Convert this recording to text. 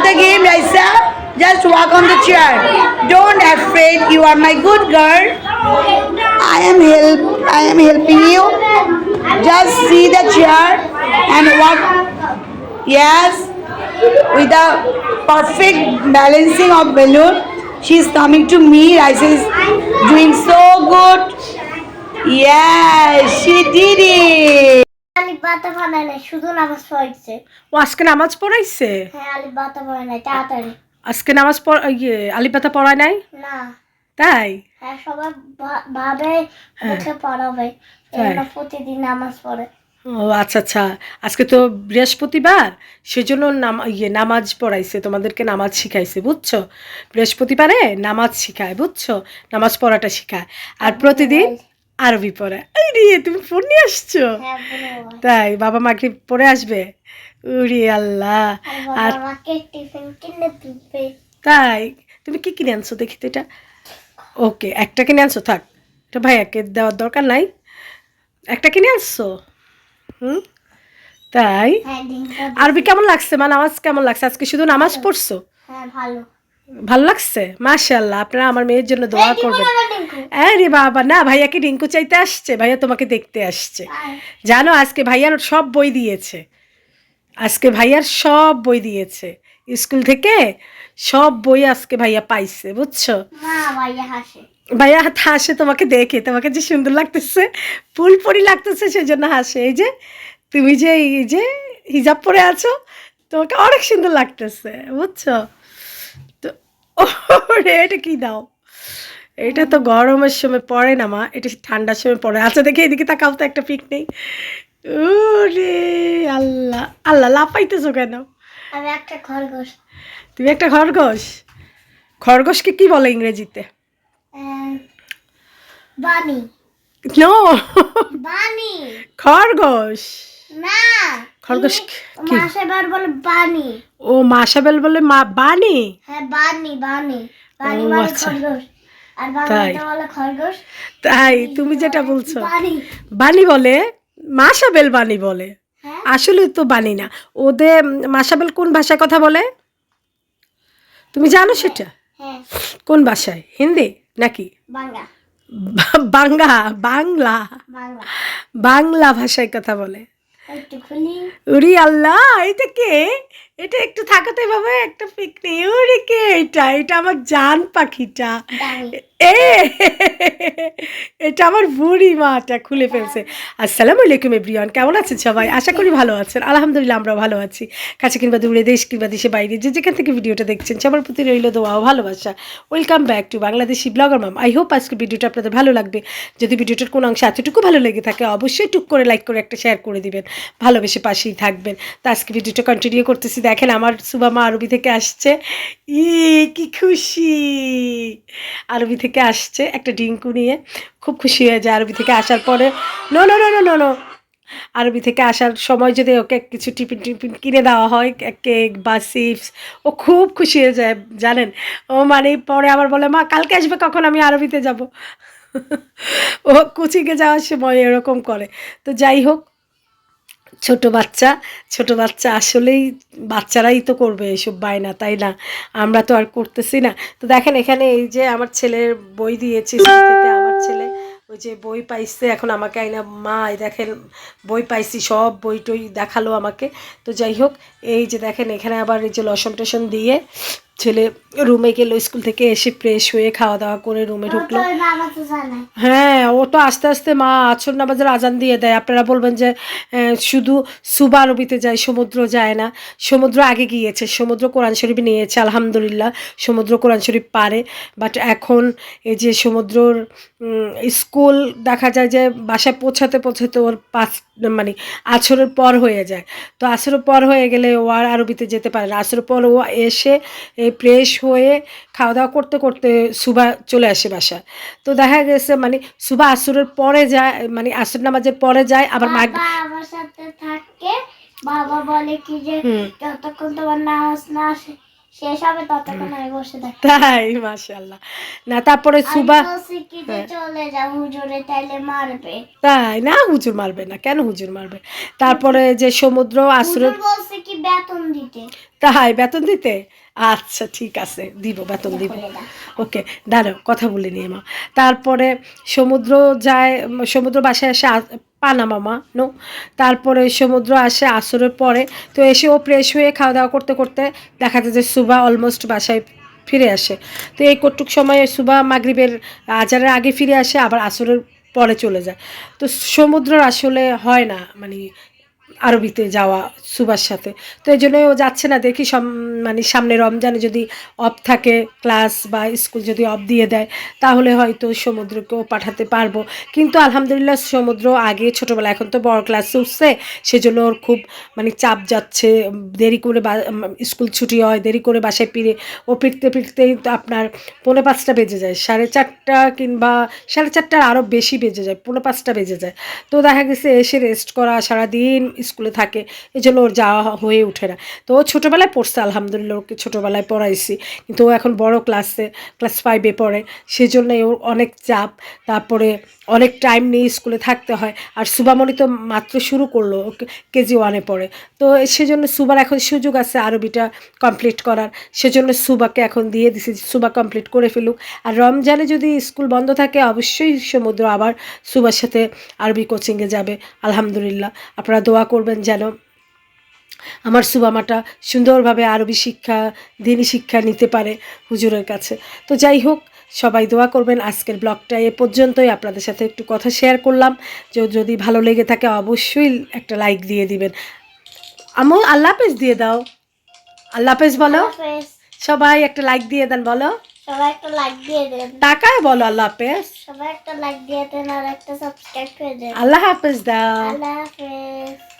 the game, Raisa. Just walk on the chair. Don't afraid. You are my good girl. I am help. I am helping you. Just see the chair and walk. Yes, with the perfect balancing of balloon. She is coming to me. Raisa is doing so good. Yes, she did it. আলি বাতা বানায় নাই শুধু নামাজ পড়াইছে। ও আজকে নামাজ পড়াইছে? হ্যাঁ আলি বাতা বানায় নাই তাড়াতাড়ি। আজকে নামাজ পড় ইয়ে পড়ায় নাই? না। তাই? হ্যাঁ সবাই ভাবে মুখে পড়াবে এরা প্রতিদিন নামাজ পড়ে। ও আচ্ছা আচ্ছা। আজকে তো বৃহস্পতিবার সেজন্য নাম ইয়ে নামাজ পড়াইছে তোমাদেরকে নামাজ শিখাইছে বুঝছ? বৃহস্পতিবারে নামাজ শিখায় বুঝছ? নামাজ পড়াটা শিখায়। আর প্রতিদিন আরবি পড়ায় রে তুমি ফোন নিয়ে আসছো? হ্যাঁ তাই বাবা মাকে পরে আসবে? উরি আল্লাহ। আর তাই? তুমি কি কিনে আনছো দেখি তো এটা? ওকে একটা কিনে আনছো থাক। এটা ভাইয়াকে দেওয়ার দরকার নাই। একটা কিনে আনছো? হুম? তাই? হ্যাঁ আরবি কেমন লাগছে? মা নামাজ কেমন লাগছে? আজকে শুধু নামাজ পড়ছো? হ্যাঁ ভালো। ভালো লাগছে? মাশাল্লাহ আপনারা আমার মেয়ের জন্য দোয়া করবেন। আরে বাবা না ভাইয়াকে রিঙ্কু চাইতে আসছে ভাইয়া তোমাকে দেখতে আসছে। জানো আজকে ভাইয়ার সব বই দিয়েছে। আজকে ভাইয়ার সব বই দিয়েছে। স্কুল থেকে সব বই আজকে ভাইয়া পাইছে বুঝছ? ভাইয়া হাসে। হাসে তোমাকে দেখে তোমাকে যে সুন্দর লাগতেছে ফুলপরি লাগতেছে সেই জন্য হাসে। এই যে তুমি যে এই যে হিজাব পরে আছো তোমাকে অনেক সুন্দর লাগতেছে বুঝছ? তো ও রে এটা কি দাও? এটা তো গরমের সময় পড়ে না মা। এটা ঠান্ডার সময় পড়ে। আচ্ছা দেখে এদিকে তাকাও তো একটা পিক নেই। রে আল্লাহ আল্লাহ লাপাইতেছো কেন? আমি একটা খরগোশ। তুমি একটা খরগোশ? খরগোশকে কি বলে ইংরেজিতে? বানি নো বানি খরগোশ। না খরগোশ কি? বলে বানি ও মাসাবেল বলে মা বানি হ্যাঁ বানি বানি বানি মানে আচ্ছা। খরগোশ। তাই। তাই তুমি যেটা বলছো। বানি বানি বলে মাসাবেল বানি বলে। হ্যাঁ? আসলে তো বানি না। ওদের মাসাবেল কোন ভাষায় কথা বলে? তুমি জানো সেটা? হ্যাঁ। কোন ভাষায়? হিন্দি নাকি? বাংলা। বাংলা বাংলা। ভাষায় কথা বলে। একটু উরি আল্লাহ এটা কে? এটা একটু থাকাতে এভাবে একটা পিকনিক। উরি কে এটা? এটা আমার জান পাখিটা। এ, এটা আমার বুড়ি মাটা খুলে ফেলছে। আসসালামু আলাইকুম, এভরিওয়ান। কেমন আছেন সবাই? আশা করি ভালো আছেন। আলহামদুলিল্লাহ আমরা ভালো আছি। কাছে কিংবা দূরে, দেশ কিংবা দেশে বাইরে, যে যেখান থেকে ভিডিওটা দেখছেন, সবার প্রতি রইল দোয়া ভালোবাসা। Welcome back to Bangladeshi blogger mum I hope আজকে ভিডিওটা আপনাদের ভালো লাগবে। যদি ভিডিওটার কোনো অংশ এতটুকু ভালো লেগে থাকে, অবশ্যই টুক করে লাইক করে একটা শেয়ার করে দিবেন। ভালোবেসে পাশেই থাকবেন। তো আজকে ভিডিওটা কন্টিনিউ করতেছি। দেখেন, আমার সুবামা আরবি থেকে আসছে। ই, কি খুশি! আরবি থেকে আসছে একটা ডিঙ্কু নিয়ে। খুব খুশি হয়ে যায় আরবি থেকে আসার পরে। No no no no no. আরবি থেকে আসার সময় যদি ওকে কিছু টিফিন টিফিন কিনে দেওয়া হয়, কেক বা চিপস, ও খুব খুশি হয়ে যায়, জানেন? ও মানে পরে আবার বলে, মা, কালকে আসবে কখন? আমি আরবিতে যাব। ও কোচিংয়ে যাওয়ার সময় এরকম করে। তো যাই হোক ছোট বাচ্চা ছোট বাচ্চা আসলেই বাচ্চারাই তো করবে এসব বায়না, তাই না? আমরা তো আর করতেছি না। তো দেখেন এখানে এই যে আমার ছেলের বই দিয়েছি থেকে আমার ছেলে ওই যে বই পাইছে, এখন আমাকে আইনা, মা দেখেন, বই পাইছি, সব বই টই দেখাল আমাকে। তো যাই হোক, এই যে দেখেন এখানে আবার এই যে লসন টসন দিয়ে ছেলে রুমে গেলো স্কুল থেকে এসে ফ্রেশ হয়ে খাওয়া দাওয়া করে রুমে ঢুকলো। হ্যাঁ ও তো আস্তে আস্তে মা আছর নামাজের আজান দিয়ে দেয়। আপনারা বলবেন যে শুধু সুবা আরবিতে যায় সমুদ্র যায় না। সমুদ্র আগে গিয়েছে সমুদ্র কোরআন শরীফ নিয়েছে আলহামদুলিল্লাহ। সমুদ্র কোরআন শরীফ পারে বাট এখন এই যে সমুদ্রর স্কুল দেখা যায় যে বাসায় পৌঁছাতে পৌঁছাতে ওর পাঁচ মানে আছরের পর হয়ে যায়। তো আছরের পর হয়ে গেলে ও আর আরবিতে যেতে পারে না। আসরের পর ও এসে ফ্রেশ হয়ে খাওয়া দাওয়া করতে করতে সুভা চলে আসে বাসা তো দেখা গেছে মানে সুভা আসরের পরে যায় মানে আসর নামাজের পরে যায় আবার মা আমার সাথে থাকে। বাবা বলে কি যে যতক্ষণ তোমার নামাজ না আসে শেষ হবে ততক্ষণ আমি বসে থাকি। তাই মাশাল্লাহ না তারপরে সুবা আমি বলছি কি যে চলে হুজুরে তাইলে মারবে। তাই? না হুজুর মারবে না। কেন হুজুর মারবে? তারপরে যে সমুদ্র আশ্রয় বলছে কি বেতন দিতে। তাই বেতন দিতে? আচ্ছা ঠিক আছে দিব বেতন দিব। ওকে দাঁড়াও কথা বলে নিয়ে মা তারপরে সমুদ্র যায় সমুদ্র বাসায় আসে আ- পানা নো? তারপরে সমুদ্র আসে আসরের পরে, তো এসে ও ফ্রেশ হয়ে খাওয়া দাওয়া করতে করতে দেখা যায় যে সুভা অলমোস্ট বাসায় ফিরে আসে। তো এই কটুক সময়ে সুবা মাগরিবের আজারের আগে ফিরে আসে, আবার আসরের পরে চলে যায়। তো সমুদ্র আসলে হয় না মানে আরবিতে যাওয়া সুভার সাথে। তো এই জন্যই ও যাচ্ছে না, দেখি সম মানে সামনে রমজানে যদি অফ থাকে ক্লাস বা স্কুল যদি অফ দিয়ে দেয়, তাহলে হয়তো সমুদ্রকেও পাঠাতে পারব। কিন্তু আলহামদুলিল্লাহ সমুদ্র আগে ছোটোবেলা এখন তো বড় ক্লাস উঠছে, সেজন্য ওর খুব মানে চাপ যাচ্ছে, দেরি করে স্কুল ছুটি হয়, দেরি করে বাসায় ফিরে, ও ফিরতে ফিরতেই তো আপনার পৌনে পাঁচটা বেজে যায়, সাড়ে চারটা কিংবা সাড়ে চারটার আরও বেশি বেজে যায়, পৌনে পাঁচটা বেজে যায়। তো দেখা গেছে এসে রেস্ট করা, সারাদিন স্কুলে থাকে, এই জন্য ওর যাওয়া হয়ে ওঠে না। তো ও ছোটোবেলায় পড়ছে, আলহামদুলিল্লাহ, ওকে ছোটোবেলায় পড়াইছি। কিন্তু ও এখন বড় ক্লাসে, ক্লাস ফাইভে পড়ে। সেই সেজন্যই ওর অনেক চাপ, তারপরে অনেক টাইম নিয়ে স্কুলে থাকতে হয়। আর সুবামণি তো মাত্র শুরু করল ওকে কেজি ওয়ানে পড়ে। তো সেজন্য সুবার এখন সুযোগ আছে আরবিটা কমপ্লিট করার। সেজন্য সুবাকে এখন দিয়ে দিছি, সুবা কমপ্লিট করে ফেলুক। আর রমজানে যদি স্কুল বন্ধ থাকে, অবশ্যই সমুদ্র আবার সুবার সাথে আরবি কোচিংয়ে যাবে, আলহামদুলিল্লাহ। আপনারা দোয়া করবেন যেন আমার সুবামাটা সুন্দরভাবে আরবি শিক্ষা দিনী শিক্ষা নিতে পারে হুজুরের কাছে। তো যাই হোক সবাই দোয়া করবেন। আজকের ব্লগটা এ পর্যন্তই। আপনাদের সাথে একটু কথা শেয়ার করলাম। যে যদি ভালো লেগে থাকে অবশ্যই একটা লাইক দিয়ে দিবেন। আমু আল্লাহ হাফেজ দিয়ে দাও। আল্লাহ হাফেজ বলো। সবাই একটা লাইক দিয়ে দেন বলো। সবাই একটা লাইক দিয়ে দেন। টাকায় বলো আল্লাহ হাফেজ। সবাই একটা লাইক দিয়ে দেন আর একটা সাবস্ক্রাইব করে দেন। আল্লাহ হাফেজ দাও। আল্লাহ হাফেজ।